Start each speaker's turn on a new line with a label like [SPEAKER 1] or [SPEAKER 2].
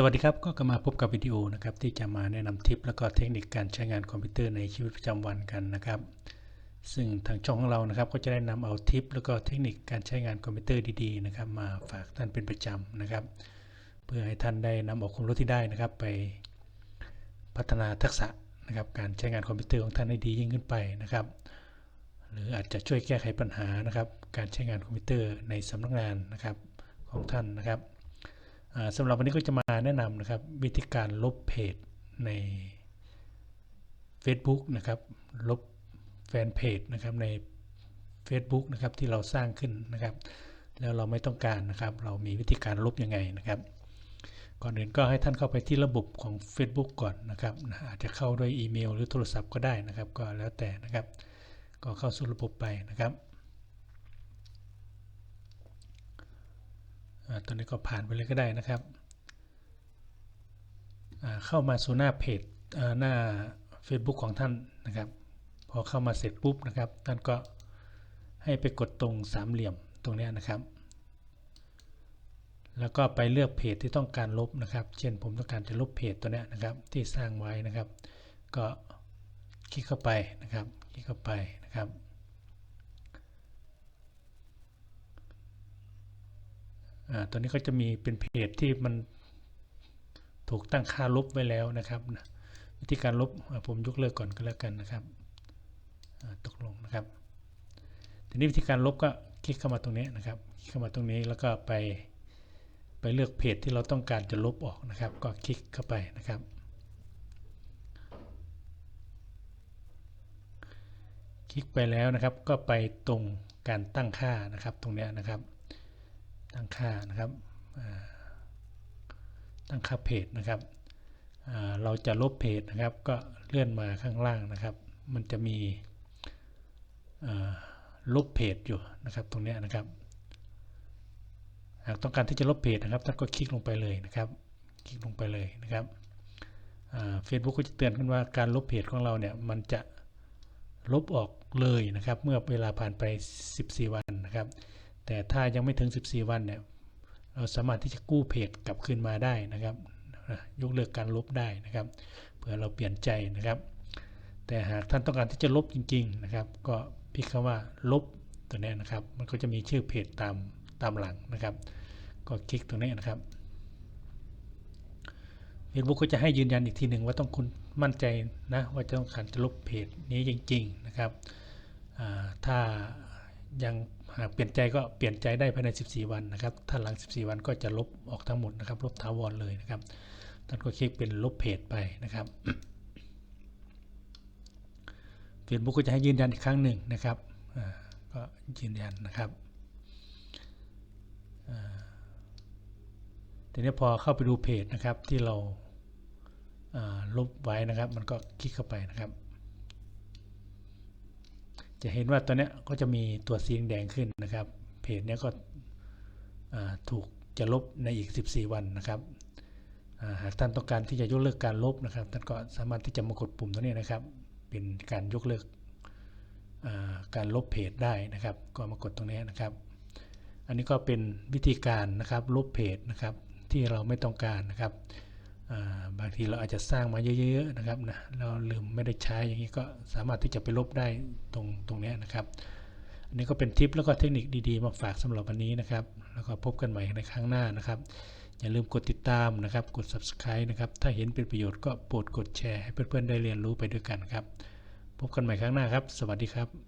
[SPEAKER 1] สวัสดีครับ ก็กลับมาพบกับวิดีโอนะครับที่จะมาแนะนำทิปแล้วก็เทคนิคการใช้งานคอมพิวเตอร์ในชีวิตประจำวันกันนะครับ ซึ่งทางช่องของเรานะครับก็จะได้นำเอาทิปแล้วก็เทคนิคการใช้งานคอมพิวเตอร์ดีๆนะครับมาฝากท่านเป็นประจำนะครับ เพื่อให้ท่านได้นำเอาความรู้ที่ได้นะครับ ไปพัฒนาทักษะนะครับการใช้งานคอมพิวเตอร์ของท่านให้ดียิ่งขึ้นไปนะครับ หรืออาจจะช่วยแก้ไขปัญหานะครับการใช้งานคอมพิวเตอร์ในสำนักงานนะครับของท่านนะครับ สำหรับวันนี้ก็จะมาแนะนำนะครับ วิธีการลบเพจใน Facebook นะครับ ลบแฟนเพจนะครับใน Facebook นะครับที่เราสร้างขึ้นนะครับ แล้วเราไม่ต้องการนะครับ เรามีวิธีการลบยังไงนะครับ ก่อนอื่นก็ให้ท่านเข้าไปที่ระบบของ Facebook ก่อนนะครับ อาจจะเข้าด้วยอีเมล หรือโทรศัพท์ก็ได้นะครับ ก็แล้วแต่นะครับ ก็เข้าสู่ระบบไปนะครับอ่า ตอนนี้ก็ผ่านไปเลยก็ได้นะครับ เข้ามาสู่หน้าเพจหน้า Facebook ของท่านนะครับ พอเข้ามาเสร็จปุ๊บนะครับ ท่านก็ให้ไปกดตรงสามเหลี่ยมตรงนี้นะครับ แล้วก็ไปเลือกเพจที่ต้องการลบนะครับ เช่นผมต้องการจะลบเพจตัวนี้นะครับ ที่สร้างไว้นะครับ ก็คลิกเข้าไปนะครับ คลิกเข้าไปนะครับ อ่า ตัวนี้ก็จะมีเป็นเพจที่มันถูกตั้งค่าลบไว้แล้วนะครับนะวิธีการลบผมยกเลิกก่อนก็แล้วกันนะครับตกลงนะครับ ทีนี้วิธีการลบก็คลิกเข้ามาตรงนี้นะครับ คลิกเข้ามาตรงนี้แล้วก็ไปไปเลือกเพจที่เราต้องการจะลบออกนะครับ ก็คลิกเข้าไปนะครับ คลิกไปแล้วนะครับ ก็ไปตรงการตั้งค่านะครับตรงนี้นะครับ ตั้งค่านะครับตั้งค่าเพจนะครับเราจะลบเพจนะครับ ก็เลื่อนมาข้างล่างนะครับ มันจะมีลบเพจอยู่นะครับ ตรงนี้นะครับ หากต้องการที่จะลบเพจนะครับท่านก็คลิกลงไปเลยนะครับ คลิกลงไปเลยนะครับเฟซบุ๊กก็จะเตือนขึ้นว่าการลบเพจของเราเนี่ยมันจะลบออกเลยนะครับ เมื่อเวลาผ่านไป 14 วันนะครับ แต่ถ้ายังไม่ถึง 14 วันเนี่ยเราสามารถที่จะกู้เพจกลับคืนมาได้นะครับยกเลิกการลบได้นะครับเผื่อเราเปลี่ยนใจนะครับ แต่หากท่านต้องการที่จะลบจริง ๆนะครับ ก็พิมพ์คำว่าลบตัวนี้นะครับ มันก็จะมีชื่อเพจตามตามหลังนะครับ ก็คลิกตรงนี้นะครับ Facebook ก็จะให้ยืนยันอีกทีหนึ่งว่าต้องคุณมั่นใจนะว่าจะต้องการจะลบเพจนี้จริง ๆนะครับถ้า ยังหากเปลี่ยนใจก็เปลี่ยนใจได้ภายใน 14 วันนะครับ ถ้าหลัง 14 วันก็จะลบออกทั้งหมดนะครับ ลบถาวรเลยนะครับ ท่านก็คลิกเป็นลบเพจไปนะครับ Facebook ก็จะให้ยืนยันอีกครั้งหนึ่งนะครับก็ยืนยันนะครับทีนี้พอเข้าไปดูเพจนะครับที่เราลบไว้นะครับ มันก็คลิกเข้าไปนะครับ จะเห็นว่าตัวเนี้ยก็จะมีตัวสีแดงขึ้นนะครับ เพจเนี้ยก็ถูกจะลบในอีก 14 วันนะครับหากท่านต้องการที่จะยกเลิกการลบนะครับ ท่านก็สามารถที่จะมากดปุ่มตัวนี้นะครับ เป็นการยกเลิกการลบเพจได้นะครับ ก็มากดตรงนี้นะครับ อันนี้ก็เป็นวิธีการนะครับลบเพจนะครับที่เราไม่ต้องการนะครับ บางทีเราอาจจะสร้างมาเยอะๆนะครับนะเราลืมไม่ได้ใช้อย่างนี้ก็สามารถที่จะไปลบได้ตรงตรงนี้นะครับอันนี้ก็เป็นทิปแล้วก็เทคนิคดีๆ มาฝากสำหรับวันนี้นะครับ แล้วก็พบกันใหม่ในครั้งหน้านะครับ อย่าลืมกดติดตามนะครับ กด subscribe นะครับ ถ้าเห็นเป็นประโยชน์ก็โปรดกดแชร์ให้เพื่อนๆได้เรียนรู้ไปด้วยกันครับ พบกันใหม่ครั้งหน้าครับ สวัสดีครับ